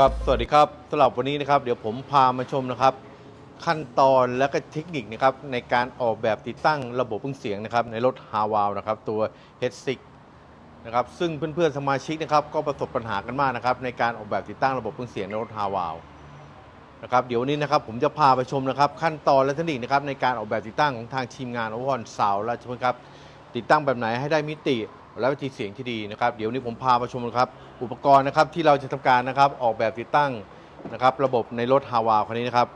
ครับสวัสดีครับสำหรับวันนี้นะครับเดี๋ยวผมพามาชมนะครับ ขั้นตอนและก็เทคนิคนะครับในการออกแบบติดตั้งระบบเครื่งเสียงนะครับในรถฮาวาวนะครับตัว H6 นะครับซึ่งเพื่อนๆสมาชิกนะครับก็ประสบปัญหากันมากนะครับในการออกแบบติดตั้งระบบเครื่งเสียงในรถฮาวาวนะครับเดี๋ยวนี้นะครับผมจะพาไปชมนะครับขั้นตอนและเทคนิคนะครับในการออกแบบติดตั้งของทางทีมงานโอวอนสาวและชมครับติดตั้งแบบไหนให้ได้มิติ และวิธีเสียงที่ดีนะครับเดี๋ยวนี้ผมพามาชมนะครับ อุปกรณ์นะครับที่เราจะทำการนะครับออกแบบติดตั้งนะครับ ระบบในรถฮาวาคันนี้นะครับ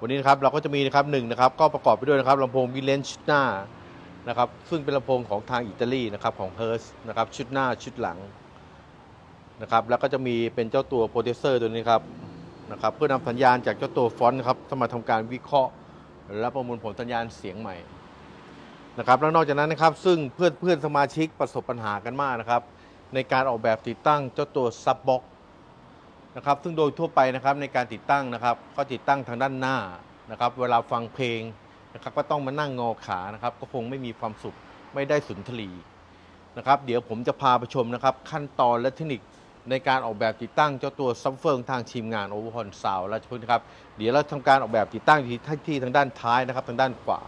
วันนี้นะครับเราก็จะมีนะครับหนึ่งนะครับ ก็ประกอบไปด้วยนะครับลำโพงวิเลนชุดหน้านะครับ ซึ่งเป็นลำโพงของทางอิตาลีนะครับของ h e r s นะครับชุดหน้าชุดหลังนะครับแล้วก็จะมีเป็นเจ้าตัวโปรเทสเซอร์ตัวนี้ครับนะครับเพื่อนำสัญญาณจากเจ้าตัวฟอนต์ครับเข้ามาทำการวิเคราะห์ และประมวลผลสัญญาณเสียงใหม่ นะครับแล้วนอกจากนั้นนะครับซึ่งเพื่อนเพื่อนสมาชิกประสบปัญหากันมากนะครับ ในการออกแบบติดตั้งเจ้าตัวซับบ็อกนะครับซึ่งโดยทั่วไปนะครับในการติดตั้งนะครับ ก็ติดตั้งทางด้านหน้านะครับ เวลาฟังเพลงนะครับก็ต้องมานั่งงอขานะครับ ก็คงไม่มีความสุขไม่ได้สุนทรีนะครับ เดี๋ยวผมจะพาไปชมนะครับ ขั้นตอนและเทคนิคในการออกแบบติดตั้งเจ้าตัวซับเฟิงทางทีมงานโอเวอร์ฮอนซาวและชุดนะครับ เดี๋ยวเราทำการออกแบบติดตั้งที่ที่ทางด้านท้ายนะครับ ทางด้านขวา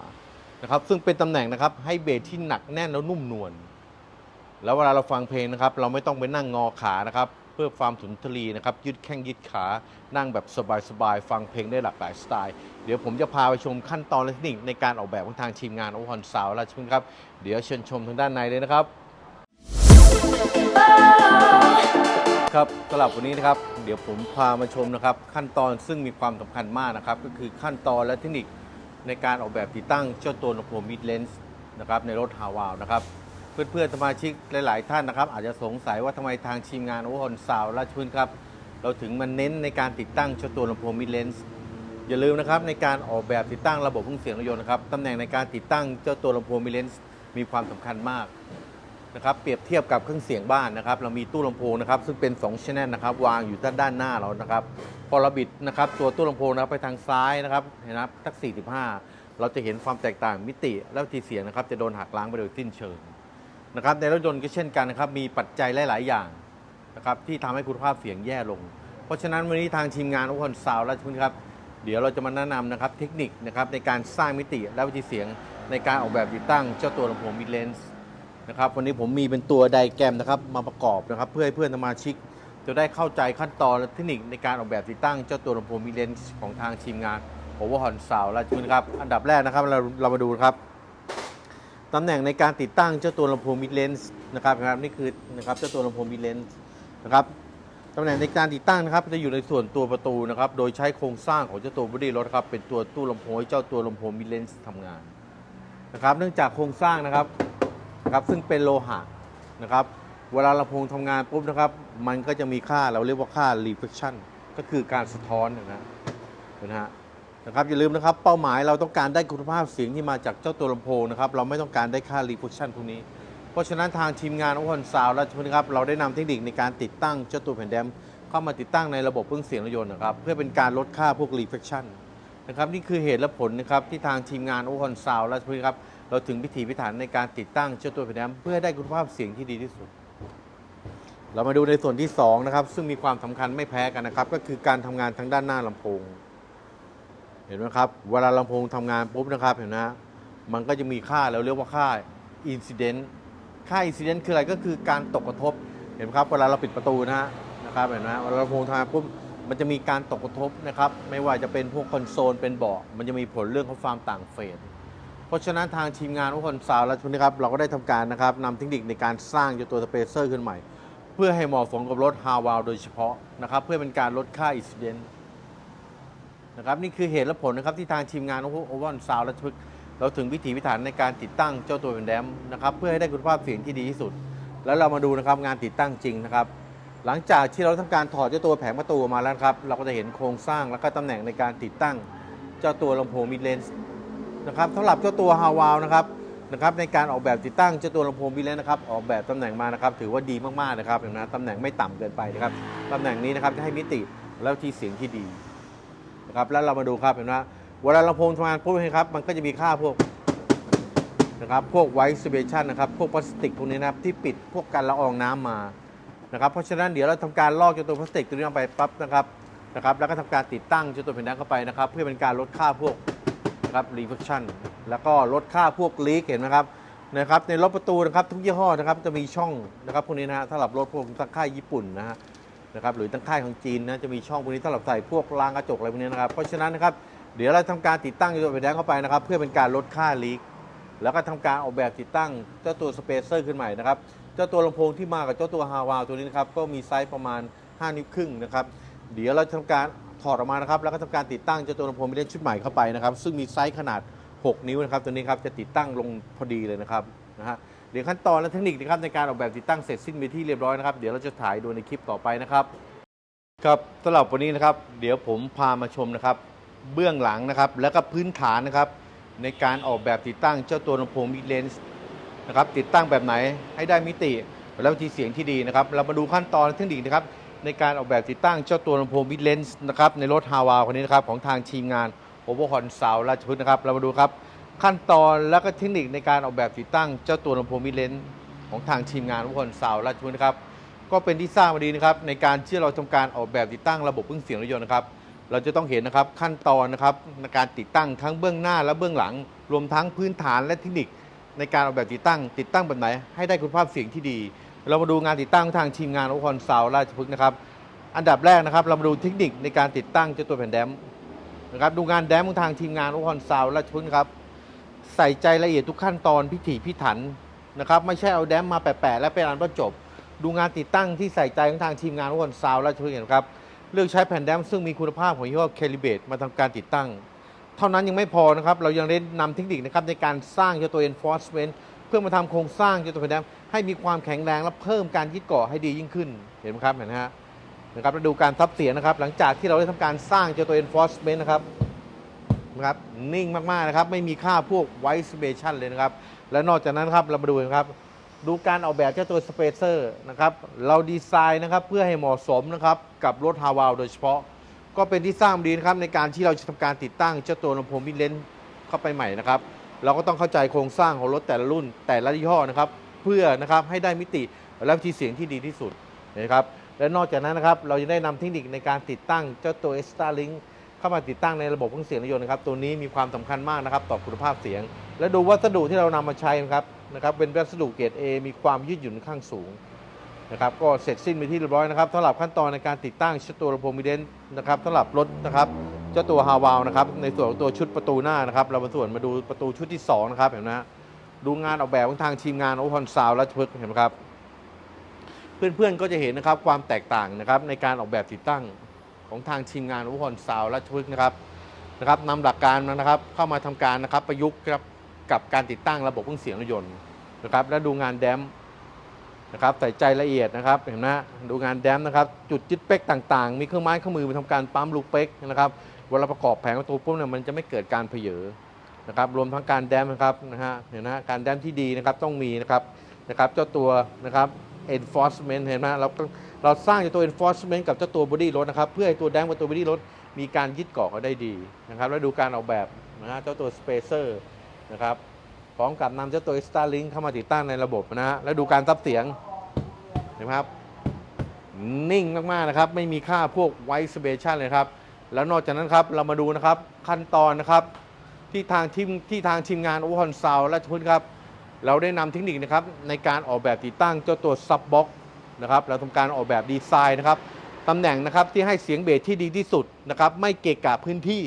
นะครับซึ่งเป็นตำแหน่งนะครับให้เบสที่หนักแน่นแล้วนุ่มนวลแล้วเวลาเราฟังเพลงนะครับ เราไม่ต้องไปนั่งงอขานะครับ เพื่อความสุนทรีนะครับ ยืดแข้งยืดขานั่งแบบสบายๆ ฟังเพลงได้หลากหลายสไตล์ เดี๋ยวผมจะพาไปชมขั้นตอนและเทคนิคในการออกแบบของทางทีมงานโอฮอนซาวราชพฤกษ์ครับ เดี๋ยวเชิญชมทางด้านในเลยนะครับ ครับสำหรับวันนี้นะครับ เดี๋ยวผมพามาชมนะครับ ขั้นตอนซึ่งมีความสำคัญมากนะครับ ก็คือขั้นตอนและเทคนิค ในการออกแบบติดตั้งเจ้าตัวลำโพงมิดเลนส์นะครับในรถฮาวาวนะครับ เพื่อนๆสมาชิกหลาย ๆ ท่านนะครับ อาจจะสงสัยว่าทำไมทางทีมงานโอฮอนซาวราชพฤกษ์ครับ เราถึงมันเน้นในการติดตั้งเจ้าตัวลำโพงมิดเลนส์อย่าลืมนะครับในการออกแบบติดตั้งระบบเครื่องเสียงรถยนต์นะครับตำแหน่งในการติดตั้งเจ้าตัวลำโพงมิดเลนส์มีความสำคัญมากนะครับเปรียบเทียบกับเครื่องเสียงบ้านนะครับ เรามีตู้ลำโพงนะครับ ซึ่งเป็น2 channel นะครับ วางอยู่ด้านด้านหน้าเรานะครับ พอเราบิดนะครับตัวตู้ลำโพงนะครับไปทางซ้ายนะครับเห็นนะครับทัก 45 เราจะเห็นความแตกต่างมิติและทีเสียงนะครับจะโดนหักล้างไปโดยสิ้นเชิงนะครับในรถยนต์ก็เช่นกันนะครับมีปัจจัยหลาย ๆ อย่างนะครับที่ทำให้คุณภาพเสียงแย่ลง เพราะฉะนั้นวันนี้ทางทีมงานอุปกรณ์ซาวด์และทุนครับ เดี๋ยวเราจะมาแนะนำนะครับเทคนิคนะครับในการสร้างมิติและวิธีเสียงในการออกแบบติดตั้งเจ้าตัวลำโพงมิดเลนส์นะครับวันนี้ผมมีเป็นตัวไดแกรมนะครับมาประกอบนะครับเพื่อให้เพื่อนสมาชิก จะได้เข้าใจขั้นตอนและเทคนิคในการออกแบบติดตั้งเจ้าตัวลำโพงมิเลนส์ของทางทีมงานโอเวอร์ฮอนซาวและจุนครับอันดับแรกนะครับเราเรามาดูครับตำแหน่งในการติดตั้งเจ้าตัวลำโพงมิดเลนส์นะครับนะครับนี่คือนะครับเจ้าตัวลำโพงมิดเลนส์นะครับตำแหน่งในการติดตั้งนะครับจะอยู่ในส่วนตัวประตูนะครับโดยใช้โครงสร้างของเจ้าตัวบอดี้รถครับเป็นตัวตู้ลำโพงให้เจ้าตัวลำโพงมิดเลนส์ทำงานนะครับ เนื่องจากโครงสร้างนะครับนะครับซึ่งเป็นโลหะนะครับ เวลาลำโพงทำงานปุ๊บนะครับ มันก็จะมีค่าเราเรียกว่าค่า reflection ก็คือการสะท้อนนะนะเห็นไหมฮะนะครับอย่าลืมนะครับเป้าหมายเราต้องการได้คุณภาพเสียงที่มาจากเจ้าตัวลำโพงนะครับเราไม่ต้องการได้ค่า reflection พวกนี้ เพราะฉะนั้นทางทีมงานโอคอนซาวและนครับเราได้นำเทคนิคในการติดตั้งเจ้าตัวแผ่นแดมเข้ามาติดตั้งในระบบเครื่องเสียงรถยนต์นะครับเพื่อเป็นการลดค่าพวก reflection นะครับนี่คือเหตุและผลนะครับที่ทางทีมงานโอคอนซาวและนครับเราถึงพิถีพิถันในการติดตั้งเจ้าตัวแผ่นแอมเพื่อได้คุณภาพเสียงที่ดีที่สุด เรามาดูในส่วนที่2นะครับซึ่งมีความสำคัญไม่แพ้กันนะครับ ก็คือการทำงานทางด้านหน้าลำโพง เห็นไหมครับ เวลาลำโพงทำงานปุ๊บนะครับเห็นไหมฮะมันก็จะมีค่าเราเรียกว่าค่า incident ค่า incident คืออะไรก็คือการตกกระทบ เห็นไหมครับเวลาเราปิดประตูนะฮะนะครับเห็นไหมเวลาลำโพงทำงานปุ๊บมันจะมีการตกกระทบนะครับ ไม่ว่าจะเป็นพวกคอนโซลเป็นเบาะมันจะมีผลเรื่องของความต่างเฟสเพราะฉะนั้นทางทีมงานทุกคนสาวและชุดนี้ครับ เราก็ได้ทำการนะครับนำเทคนิคในการสร้างเจ้าตัวสเปเซอร์ขึ้นใหม่ เพื่อให้เหมาะสมกับรถฮาวาวโดยเฉพาะนะครับ เพื่อเป็นการลดค่าอิสเดนนะครับนี่คือเหตุและผลนะครับที่ทางทีมงานโอเวอร์ซาวและชุดเราถึงวิถีพิถันในการติดตั้งเจ้าตัวเป็นแดมนะครับ เพื่อให้ได้คุณภาพเสียงที่ดีที่สุด แล้วเรามาดูนะครับงานติดตั้งจริงนะครับ หลังจากที่เราทำการถอดเจ้าตัวแผงประตูมาแล้วครับเราก็จะเห็นโครงสร้างและก็ตำแหน่งในการติดตั้ง เจ้าตัวลำโพงมิดเลนส์นะครับสำหรับเจ้าตัวฮาวาวนะครับ นะครับในการออกแบบติดตั้งเจ้าตัวลำโพงบิเลนนะครับออกแบบตำแหน่งมานะครับถือว่าดีมากๆนะครับเห็นไหมตำแหน่งไม่ต่ำเกินไปนะครับตำแหน่งนี้นะครับจะให้มิติแล้วที่เสียงที่ดีนะครับแล้วเรามาดูครับเห็นไหมเวลาลำโพงทำงานปุ๊บนะครับมันก็จะมีค่าพวกนะครับพวกไวซ์ซิเบชันนะครับพวกพลาสติกพวกนี้นะครับที่ปิดพวกการละอองน้ำมานะครับเพราะฉะนั้นเดี๋ยวเราทำการลอกเจ้าตัวพลาสติกตัวนี้ออกไปปั๊บนะครับนะครับแล้วก็ทำการติดตั้งเจ้าตัวแผ่นแดงเข้าไปนะครับ เพื่อเป็นการลดค่าพวก นะครับรีเฟคชั่นแล้วก็ลดค่าพวกลีกเห็นไหมครับนะครับในรถประตูนะครับทุกยี่ห้อนะครับจะมีช่องนะครับพวกนี้นะฮะสำหรับรถพวกตั้งค่ายญี่ปุ่นนะฮะนะครับหรือตั้งค่ายของจีนนะจะมีช่องพวกนี้สำหรับใส่พวกรางกระจกอะไรพวกนี้นะครับเพราะฉะนั้นนะครับเดี๋ยวเราทำการติดตั้งจ้าตัวแผ่นแดงเข้าไปนะครับ เพื่อเป็นการลดค่าลีกแล้วก็ทำการออกแบบติดตั้งเจ้าตัวสเปเซอร์ขึ้นใหม่นะครับเจ้าตัวลำโพงที่มากับเจ้าตัวฮาวาวตัวนี้นะครับก็มีไซส์ประมาณ 5 นิ้วครึ่งนะครับเดี๋ยวเราจะทำการ ถอดออกมานะครับแล้วก็ทำการติดตั้งเจ้าตัวลำโพงมิเล่นชุดใหม่เข้าไปนะครับ ซึ่งมีไซส์ขนาด 6 นิ้วนะครับตัวนี้ครับจะติดตั้งลงพอดีเลยนะครับนะฮะเดี๋ยวขั้นตอนและเทคนิคนะครับในการออกแบบติดตั้งเสร็จสิ้นไปที่เรียบร้อยนะครับเดี๋ยวเราจะถ่ายดูในคลิปต่อไปนะครับครับสำหรับวันนี้นะครับเดี๋ยวผมพามาชมนะครับเบื้องหลังนะครับแล้วก็พื้นฐานนะครับในการออกแบบติดตั้งเจ้าตัวลำโพงมิเลนส์นะครับติดตั้งแบบไหนให้ได้มิติและวิธีเสียงที่ดีนะครับ เรามาดูขั้นตอนและเทคนิคนะครับ ในการออกแบบติดตั้งเจ้าตัวลำโพงมิดเลนส์นะครับในรถฮาวาคนนี้นะครับของทางทีมงานโอเวอร์ฮอนซาวราชพฤกษ์นะครับ เรามาดูครับ ขั้นตอนและก็เทคนิคในการออกแบบติดตั้งเจ้าตัวลำโพงมิดเลนส์ของทางทีมงานโอเวอร์ฮอนซาวราชพฤกษ์นะครับก็เป็นที่ทราบมาดีนะครับในการที่เราทำการออกแบบติดตั้งระบบเครื่องเสียงรถยนต์นะครับเราจะต้องเห็นนะครับขั้นตอนนะครับในการติดตั้งทั้งเบื้องหน้าและเบื้องหลัง รวมทั้งพื้นฐานและเทคนิค ในการออกแบบติดตั้ง ติดตั้งแบบไหน ให้ได้คุณภาพเสียงที่ดี เรามาดูงานติดตั้งทางทีมงานอุปกรณ์ซาวราชพฤกษ์นะครับ อันดับแรกนะครับเรามาดูเทคนิคในการติดตั้งเจ้าตัวแผ่นแดมนะครับดูงานแดมของทางทีมงานอุปกรณ์ซาวราชพฤกษ์ครับใส่ใจละเอียดทุกขั้นตอนพิถีพิถันนะครับไม่ใช่เอาแดมมาแปะๆแล้วเป็นอันว่าจบ ดูงานติดตั้งที่ใส่ใจของทางทีมงานทุกคนซาวและช่วยกันครับเลือกใช้แผ่นแดมซึ่งมีคุณภาพของยี่ห้อเคลิเบตมาทำการติดตั้ง เท่านั้นยังไม่พอนะครับเรายังได้นำเทคนิคนะครับในการสร้างเจ้าตัว enforcement พื่อมาทำโครงสร้างเจ้าตัวแผ่นแดมให้มีความแข็งแรงและเพิ่มการยึดเกาะให้ดียิ่งขึ้นเห็นไหมครับเห็นไหมฮะนะครับเราดูการทับเสียงนะครับ หลังจากที่เราได้ทำการสร้างเจ้าตัว enforcement นะครับนะครับนิ่งมากๆนะครับ ไม่มีค่าพวก white spation เลยนะครับ และนอกจากนั้นครับเรามาดูนะครับดูการออกแบบเจ้าตัวสเปเซอร์นะครับ เราดีไซน์นะครับเพื่อให้เหมาะสมนะครับกับรถฮาวาวโดยเฉพาะ ก็เป็นที่ทราบดีนะครับในการที่เราจะทำการติดตั้งเจ้าตัวลำโพงมิเลนเข้าไปใหม่นะครับ เราก็ต้องเข้าใจโครงสร้างของรถแต่ละรุ่นแต่ละยี่ห้อนะครับ เพื่อนะครับให้ได้มิติและวิธีเสียงที่ดีที่สุดนะครับและนอกจากนั้นนะครับเราจะได้นำเทคนิคในการติดตั้งเจ้าตัว e x t r a Link เข้ามาติดตั้งในระบบเครื่องเสียงรถยนต์นะครับตัวนี้มีความสำคัญมากนะครับต่อคุณภาพเสียง และดูวัสดุที่เรานำมาใช้นะครับนะครับเป็นวัสดุเกรด A มีความยืดหยุ่นข้างสูงนะครับก็เสร็จสิ้นไปที่เรียบร้อยนะครับสำหรับขั้นตอนในการติดตั้งเจ้าตัวลำโพมิเดนนะครับสำหรับรถนะครับ เจ้าตัวฮาวาวนะครับในส่วนของตัวชุดประตูหน้านะครับเรามาส่วนมาดูประตูชุดที่สองนะครับเห็นไหมฮะดูงานออกแบบของทางทีมงานโอพอนซาวและพึกเห็นไหมครับ เพื่อนๆก็จะเห็นนะครับความแตกต่างนะครับในการออกแบบติดตั้งของทางทีมงานอุปกรณ์ซาวและชพึกนะครับนะครับนำหลักการนะครับเข้ามาทำการนะครับประยุกต์ครับกับการติดตั้งระบบเครื่องเสียงรถยนต์นะครับและดูงานแดมนะครับใส่ใจละเอียดนะครับเห็นไหมดูงานแดมนะครับจุดยึดเป๊กต่างๆ มีเครื่องไม้เครื่องมือมาทำการปั๊มลูกเป๊กนะครับ วลาประกอบแผงประตูปุ๊บเนี่ยมันจะไม่เกิดการเพเยอนะครับรวมทั้งการแดมนะครับนะฮะเห็นไหมฮะการแดมที่ดีนะครับต้องมีนะครับนะครับเจ้าตัวนะครับ enforcement เห็นไหมเราต้องเราสร้างตัว enforcement กับเจ้าตัว body รถนะครับเพื่อให้ตัวแดงกับตัว body รถมีการยึดเกาะกันได้ดีนะครับแล้วดูการออกแบบนะฮะเจ้าตัว spacer นะครับพร้อมกับนำเจ้าตัว extra link เข้ามาติดตั้งในระบบนะฮะแล้วดูการซับเสียงเห็นไหมครับนิ่งมากๆนะครับไม่มีค่าพวก white spation เลยครับ แล้วนอกจากนั้นครับเรามาดูนะครับขั้นตอนนะครับ ที่ทางทีมที่ทางทีมงานโอเวอร์ฮอนซาวและทุนครับ เราได้นำเทคนิคนะครับในการออกแบบติดตั้งเจ้าตัวซับบ็อกนะครับเราทำการออกแบบดีไซน์นะครับตำแหน่งนะครับที่ให้เสียงเบสที่ดีที่สุดนะครับไม่เกะกะพื้นที่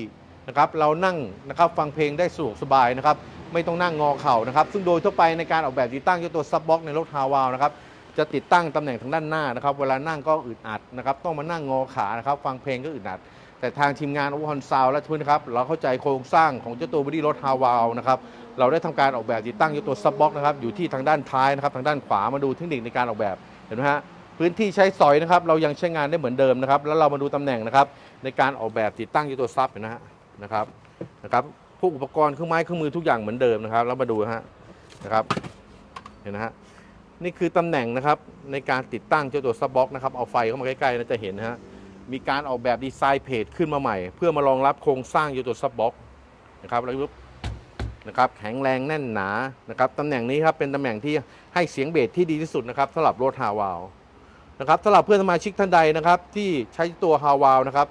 นะครับเรานั่งนะครับฟังเพลงได้สะดวกสบายนะครับไม่ต้องนั่งงอเข่านะครับ ซึ่งโดยทั่วไปในการออกแบบติดตั้งเจ้าตัวซับบ็อกในรถฮาวาวนะครับจะติดตั้งตำแหน่งทางด้านหน้านะครับ เวลานั่งก็อึดอัดนะครับ ต้องมานั่งงอขานะครับ ฟังเพลงก็อึดอัด แต่ทางทีมงานโอเวอร์ฮอนซาวและทุนนครับ เราเข้าใจโครงสร้างของเจ้าตัวบอดี้รถฮาวาวนะครับ เราได้ทำการออกแบบติดตั้งเจ้าตัวซับบ็อกนะครับ อยู่ที่ทางด้านท้ายนะครับ ทางด้านขวามาดูเทคนิคในการออกแบบ เห็นไหมฮะ พื้นที่ใช้สอยนะครับ เรายังใช้งานได้เหมือนเดิมนะครับ แล้วเรามาดูตำแหน่งนะครับ ในการออกแบบติดตั้งเจ้าตัวซับเห็นนะฮะ นะครับ นะครับ พวกอุปกรณ์เครื่องไม้เครื่องมือทุกอย่างเหมือนเดิมนะครับ แล้วมาดูฮะ นะครับ เห็นนะฮะ นี่คือตำแหน่งนะครับในการติดตั้งเจ้าตัวซับบ็อกนะครับ เอาไฟเข้ามาใกล้ๆนะจะเห็นนะฮะ มีการออกแบบดีไซน์เพจขึ้นมาใหม่ เพื่อมารองรับโครงสร้างยูตัวซับบ็อกนะครับแล้วนะครับแข็งแรงแน่นหนานะครับตำแหน่งนี้ครับเป็นตำแหน่งที่ให้เสียงเบสที่ดีที่สุดนะครับสำหรับรถฮาวาวนะครับสำหรับเพื่อนสมาชิกท่านใดนะครับที่ใช้ตัวฮาวาวนะครับ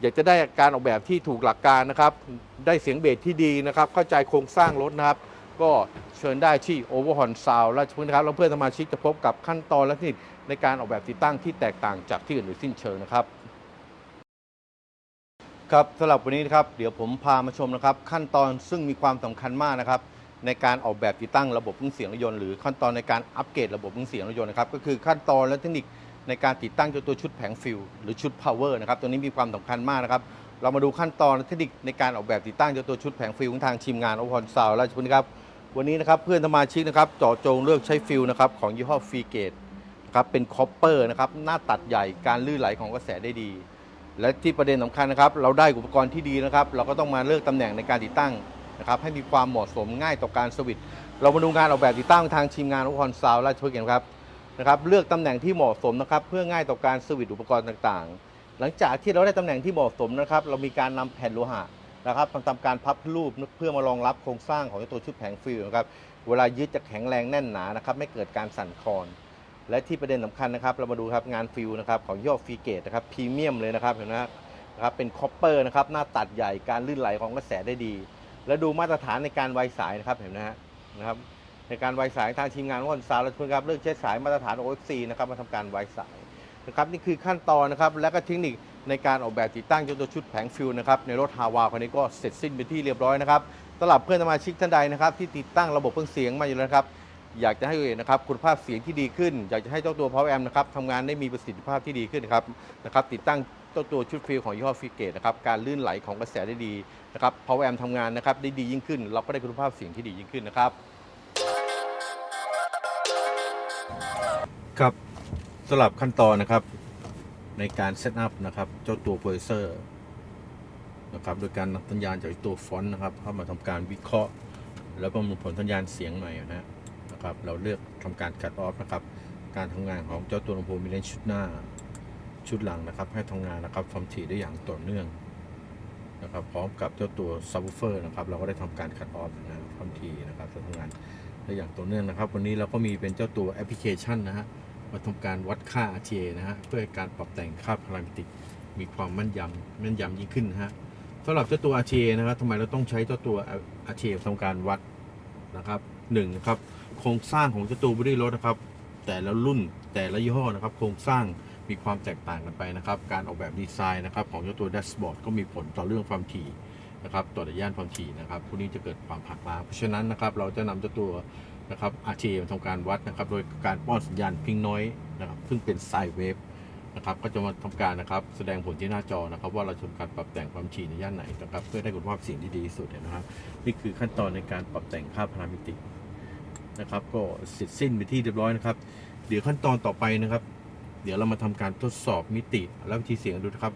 อยากจะได้การออกแบบที่ถูกหลักการนะครับ ได้เสียงเบสที่ดีนะครับ เข้าใจโครงสร้างรถนะครับ ก็เชิญได้ที่ Overhorn Sound ราชพฤกษ์นะครับแล้วเพื่อนสมาชิกจะพบกับขั้นตอนและเทคนิคในการออกแบบติดตั้งที่แตกต่างจากที่อื่นโดยสิ้นเชิงนะครับ ครับสำหรับวันนี้นะครับเดี๋ยวผมพามาชมนะครับ ขั้นตอนซึ่งมีความสำคัญมากนะครับ ในการออกแบบติดตั้งระบบเครื่องเสียงรถยนต์หรือขั้นตอนในการอัปเกรดระบบเครื่องเสียงรถยนต์นะครับก็คือขั้นตอนและเทคนิคในการติดตั้งเจ้าตัวชุดแผงฟิลหรือชุด power นะครับตัวนี้มีความสำคัญมากนะครับ เรามาดูขั้นตอนและเทคนิคในการออกแบบติดตั้งเจ้าตัวชุดแผงฟิลของทางทีมงานโอพอนซาวราชพฤกษ์ครับวันนี้นะครับเพื่อนสมาชิกนะครับเจาะจงเลือกใช้ฟิลนะครับของยี่ห้อฟรีเกตนะครับเป็นคอปเปอร์นะครับหน้าตัดใหญ่การลื่นไหลของกระแสได้ดี และที่ประเด็นสำคัญนะครับ เราได้อุปกรณ์ที่ดีนะครับ เราก็ต้องมาเลือกตำแหน่งในการติดตั้งนะครับ ให้มีความเหมาะสมง่ายต่อการสวิตช์เรามาดูงานออกแบบติดตั้งทางทีมงานอุปกรณ์ซาวราชพฤกษ์กันครับนะครับ เลือกตำแหน่งที่เหมาะสมนะครับ เพื่อง่ายต่อการสวิตช์อุปกรณ์ต่างๆ หลังจากที่เราได้ตำแหน่งที่เหมาะสมนะครับ เรามีการนำแผ่นโลหะนะครับทำการพับรูปเพื่อมารองรับโครงสร้างของตัวชุดแผงฟิลนะครับ เวลายึดจะแข็งแรงแน่นหนานะครับ ไม่เกิดการสั่นคลอน และที่ประเด็นสำคัญนะครับ เรามาดูครับงานฟิลนะครับของย่อฟรีเกตนะครับพรีเมียมเลยนะครับเห็นไหมครับเป็นคอปเปอร์นะครับหน้าตัดใหญ่การลื่นไหลของกระแสได้ดี และดูมาตรฐานในการไวสายนะครับเห็นไหมฮะนะครับในการไวสายทางทีมงานวันซาร์และคุณครับเลือกใช้สายมาตรฐาน OFC นะครับมาทำการไวสายนะครับนี่คือขั้นตอนนะครับและก็เทคนิคในการออกแบบติดตั้งจ้าตัวชุดแผงฟิวนะครับในรถฮาวาคันนี้ก็เสร็จสิ้นเป็นที่เรียบร้อยนะครับสำหรับเพื่อนสมาชิกท่านใดนะครับที่ติดตั้งระบบเครื่องเสียงมาอยู่แล้วครับ อยากจะให้นะครับคุณภาพเสียงที่ดีขึ้น อยากจะให้เจ้าตัว Power Amp นะครับทำงานได้มีประสิทธิภาพที่ดีขึ้นนะครับนะครับติดตั้งเจ้าตัวชุดฟิลของยี่ห้อฟิเกตนะครับการลื่นไหลของกระแสได้ดีนะครับ Power Amp ทำงานนะครับได้ดียิ่งขึ้น เราก็ได้คุณภาพเสียงที่ดียิ่งขึ้นนะครับ ครับสำหรับขั้นตอนนะครับในการเซตอัพนะครับเจ้าตัวโปรเซอร์นะครับโดยการนำสัญญาณจากตัวฟอนต์นะครับเข้ามาทำการวิเคราะห์ แล้วประมวลผลสัญญาณเสียงใหม่นะฮะ นะครับ เราเลือกทำการคัดออฟนะครับ การทำงานของเจ้าตัวลำโพงมีเลนชุดหน้าชุดหลังนะครับ ให้ทำงานนะครับความถี่ได้อย่างต่อเนื่องนะครับ พร้อมกับเจ้าตัวซับวูเฟอร์นะครับ เราก็ได้ทำการคัดออฟนะความถี่นะครับจะทำงานได้อย่างต่อเนื่องนะครับ วันนี้เราก็มีเป็นเจ้าตัวแอปพลิเคชันนะฮะมาทำการวัดค่า RTA นะฮะเพื่อการปรับแต่งค่าพารามิติกมีความแม่นยำแม่นยำยิ่งขึ้นนะฮะสำหรับเจ้าตัว RTA นะครับทำไมเราต้องใช้เจ้าตัว RTA ทำการวัดนะครับหนึ่งนะครับ โครงสร้างของเจ้าตัวบอดี้รถนะครับ แต่ละรุ่นแต่ละยี่ห้อนะครับ โครงสร้างมีความแตกต่างกันไปนะครับ การออกแบบดีไซน์นะครับของเจ้าตัวแดชบอร์ดก็มีผลต่อเรื่องความถี่นะครับต่อระยะความถี่นะครับพวกนี้จะเกิดความผักล้าเพราะฉะนั้นนะครับเราจะนำเจ้าตัวนะครับ RTA มาทำการวัดนะครับ โดยการป้อนสัญญาณพิงน้อยนะครับ ซึ่งเป็นไซเวฟนะครับก็จะมาทำการนะครับแสดงผลที่หน้าจอนะครับ ว่าเราทำการปรับแต่งความถี่ในย่านไหนนะครับ เพื่อได้คุณภาพเสียงที่ดีที่สุดนะครับ นี่คือขั้นตอนในการปรับแต่งค่าพารามิติ นะครับ ก็เสร็จสิ้นไปที่เรียบร้อยนะครับ เดี๋ยวขั้นตอนต่อไปนะครับ เดี๋ยวเรามาทำการทดสอบมิติและวิธีเสียงดูนะครับ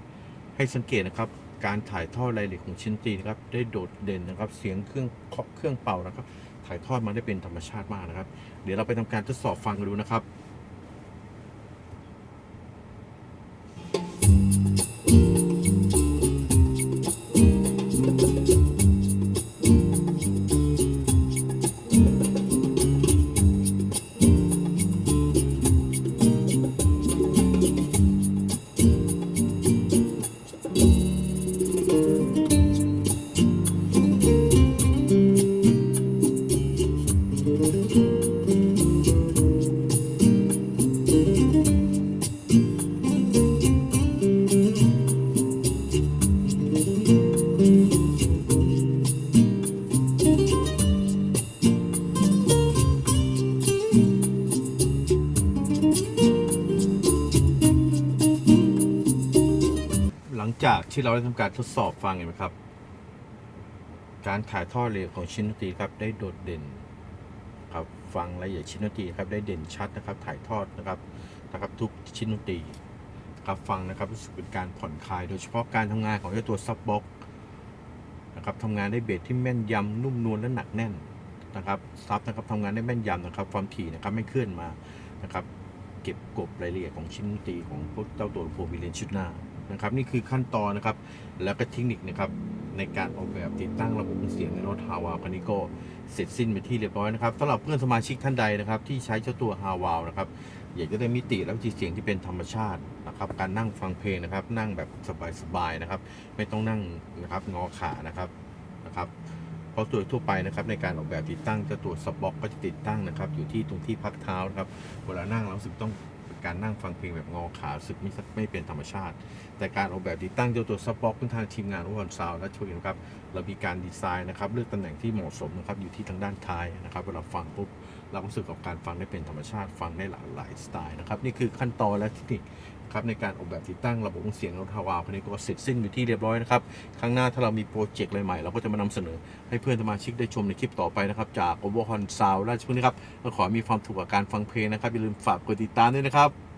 ให้สังเกตนะครับ การถ่ายทอดรายละเอียดของชิ้นตีนะครับ ได้โดดเด่นนะครับ เสียงเครื่องเคาะเครื่องเป่านะครับ ถ่ายทอดมาได้เป็นธรรมชาติมากนะครับ เดี๋ยวเราไปทำการทดสอบฟังกันดูนะครับ ที่เราได้ทำการทดสอบฟังเห็นไหมครับ การถ่ายทอดเร็วของชิ้นดนตรีครับได้โดดเด่นครับฟังรายละเอียดชิ้นดนตรีครับได้เด่นชัดนะครับ ถ่ายทอดนะครับนะครับทุกชิ้นดนตรีครับฟังนะครับรู้สึกเป็นการผ่อนคลาย โดยเฉพาะการทำงานของเจ้าตัวซับบ็อกนะครับทำงานได้เบสที่แม่นยำนุ่มนวลและหนักแน่นนะครับซับนะครับทำงานได้แม่นยำนะครับความถี่นะครับไม่เคลื่อนมานะครับ เก็บกบรายละเอียดของชิ้นดนตรีของพวกเจ้าตัวโพงมีเลนชุดหน้า นะครับ นี่คือขั้นตอนนะครับ แล้วก็เทคนิคนะครับในการออกแบบติดตั้งระบบเสียงในรถฮาวาวคันนี้ก็เสร็จสิ้นไปที่เรียบร้อยนะครับสำหรับเพื่อนสมาชิกท่านใดนะครับ ที่ใช้เจ้าตัวฮาวาวนะครับอยากจะได้มิติและวิธีเสียงที่เป็นธรรมชาตินะครับ การนั่งฟังเพลงนะครับ นั่งแบบสบายๆนะครับ ไม่ต้องนั่งนะครับงอขานะครับนะครับเพราะโดยทั่วไปนะครับในการออกแบบติดตั้งเจ้าตัวสป็อกก็จะติดตั้งนะครับ อยู่ที่ตรงที่พักเท้านะครับ เวลานั่งเราสึกต้อง การนั่งฟังเพลงแบบงอขาสึกไม่ไม่เป็นธรรมชาติ แต่การออกแบบติดตั้งเจ้าตัวสป็อกทางทีมงานวอนซาวและช่วยนะครับเรามีการดีไซน์นะครับเลือกตำแหน่งที่เหมาะสมนะครับอยู่ที่ทางด้านท้ายนะครับเวลาฟังปุ๊บเรารู้สึกกับการฟังได้เป็นธรรมชาติ ฟังได้หลากหลายสไตล์นะครับนี่คือขั้นตอนและเทคนิค ครับในการออกแบบติดตั้งระบบเสียงรถทาวาคันนี้ก็เสร็จสิ้นอยู่ที่เรียบร้อยนะครับครั้งหน้าถ้าเรามีโปรเจกต์อะไรใหม่เราก็จะมานำเสนอให้เพื่อนสมาชิกได้ชมในคลิปต่อไปนะครับจากโอเวอร์ฮอนซาวราชพฤกษ์นะครับก็ขอมีความถูกกับการฟังเพลงนะครับอย่าลืมฝากกดติดตามด้วยนะครับ